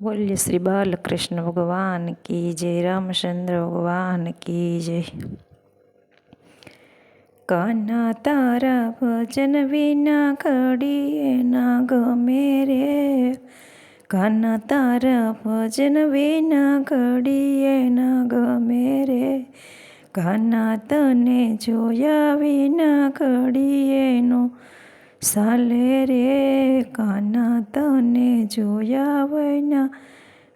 બોલ્ય શ્રી બાલકૃષ્ણ ભગવાન કી જય રામચંદ્ર ભગવાન કી જય કાના તારા ભજન વિના ઘડીએ ના ગમે રે કાના તારા ભજન વિના ઘડીએ ના ગમે રે કાના તને જોયા વિના ઘડીએનો સાલે રે કાના તને જોયા વૈના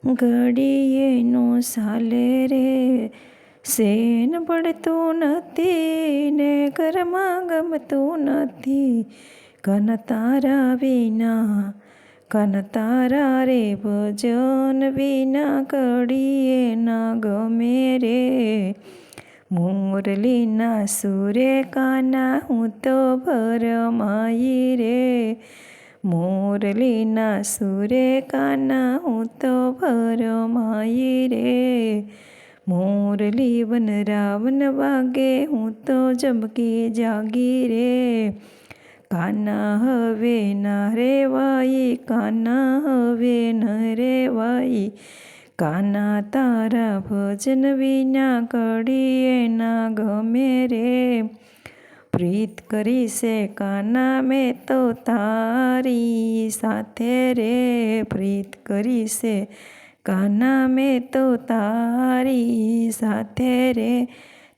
ઘડીએ નો સાલે રે. સેન પડતું નથી ને ઘરમાં ગમતું નથી. કન તારા વિના કન તારા રે ભજન વિના કડીએ ના ગમે રે. મુરલીના સુરે કાના હું તો ભરમાઈ રે. મુરલીના સુરે કાના હું તો ભરમાઈ રે મોરલી વન રાવન વાગે હું તો જમકી જાગી રે કાના હવે ના રેવાઈ કાના હવે ન રેવાઈ કાના તારા ભજન વિના કડીએ ના ગમે રે પ્રીત કરી છે કાના મેં તો તારી સાથે રે. પ્રીત કરી છે કાના મેં તો તારી સાથે રે.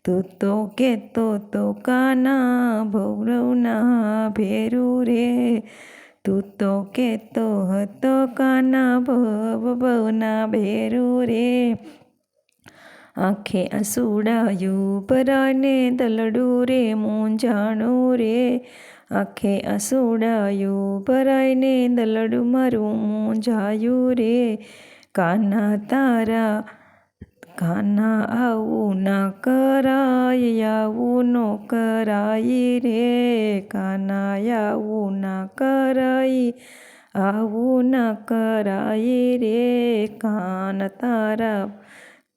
તું તો કેતો તો કાના ભૌરવના ભેરું રે. તું તો કેતો હતો કાના ભવ ભવના ભેરું રે. આંખે આસુડાયું પરાને દલડું રે મૂંઝાણું રે. આંખે આસુડાયું પરાયને દલડું મારું મૂંઝાયું રે. કાના તારા, કાના આવું ના કરાય, આવું નો કરાય રે. કાના આવું ના કરાય, આવું ના કરાય રે. કાન તારા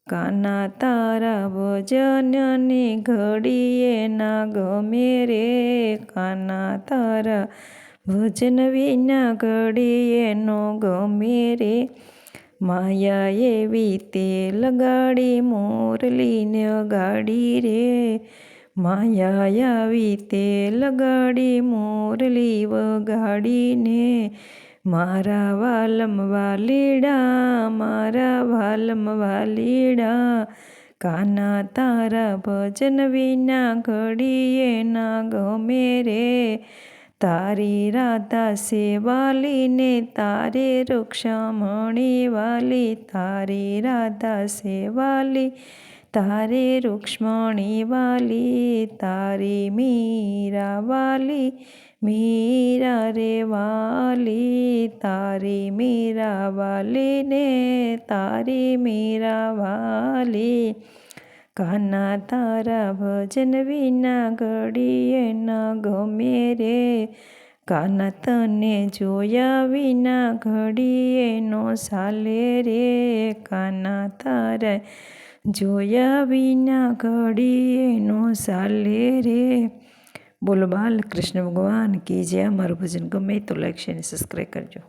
કાના તારા ભજનની ઘડીએ ના ગમે રે કાના તારા ભજન વિના ઘડીએ નો ગમે રે માયા એવી તે લગાડી મોરલીને ગાડી રે. માયા આવી તે લગાડી મોરલી વગાડીને મારા વાલમ વાલીડા, મારા વાલમ વાલીડા. કાના તારા ભજન વિના ઘડીએ ના ગમે રે. તારી રાધા સેવાલીને તારે રૂક્ષમણી વાલી. તારી રાધા સેવાલી, તારે રૂક્ષ્મણી વાલી. તારી મીરા વાલી મીરા રે વાલી, તારી મીરા વાલીને, તારી મીરા વાલી. કાના તારા ભજન વિના ઘડીએ ન ગમે રે. કાના તને જોયા વિના ઘડીએ નો સાલે રે. કાના તારા જોયા વિના ઘડીએ નો સાલે રે. બોલો બાલકૃષ્ણ ભગવાન કી જે અમારું ભજન ગમે તો લાઈક શેર સબસ્ક્રાઈબ કરજો.